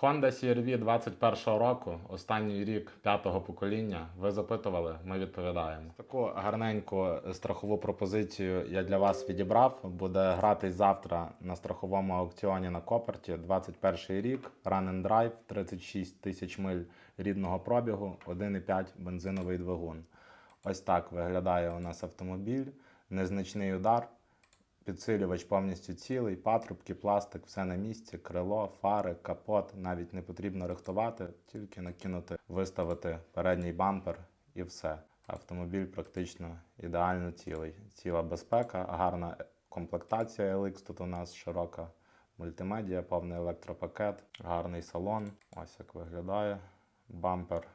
Honda CR-V 21 року, останній рік п'ятого покоління. Ви запитували, ми відповідаємо. Таку гарненьку страхову пропозицію я для вас відібрав. Буде гратись завтра на страховому аукціоні на Коперті. 21 рік, Run and Drive, 36 тисяч миль рідного пробігу, 1,5 бензиновий двигун. Ось так виглядає у нас автомобіль, незначний удар. Підсилювач повністю цілий, патрубки, пластик, все на місці, крило, фари, капот. Навіть не потрібно рихтувати, тільки накинути, виставити передній бампер і все. Автомобіль практично ідеально цілий. Ціла безпека, гарна комплектація LX тут у нас широка мультимедіа, повний електропакет, гарний салон. Ось як виглядає. Бампер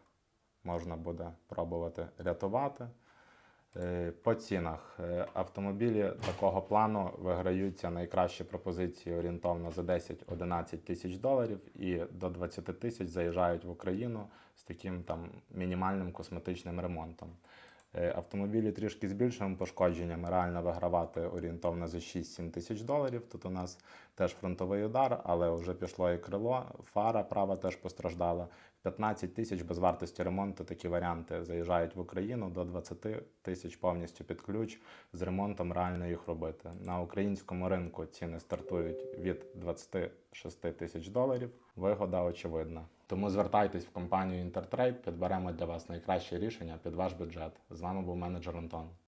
можна буде пробувати рятувати. Е, По цінах Е, автомобілі такого плану виграються найкращі пропозиції орієнтовно за 10-11 тисяч доларів і до 20 тисяч заїжджають в Україну з таким там мінімальним косметичним ремонтом. Е, Автомобілі трішки з більшими пошкодженнями реально вигравати орієнтовно за 6-7 тисяч доларів. Тут у нас теж фронтовий удар, але вже пішло і крило, фара права теж постраждала. 15 тисяч без вартості ремонту такі варіанти заїжджають в Україну до 20 тисяч повністю під ключ з ремонтом реально їх робити. На українському ринку ціни стартують від 26 тисяч доларів. Вигода очевидна. Тому звертайтесь в компанію Intertrade, підберемо для вас найкраще рішення під ваш бюджет. З вами був менеджер Антон.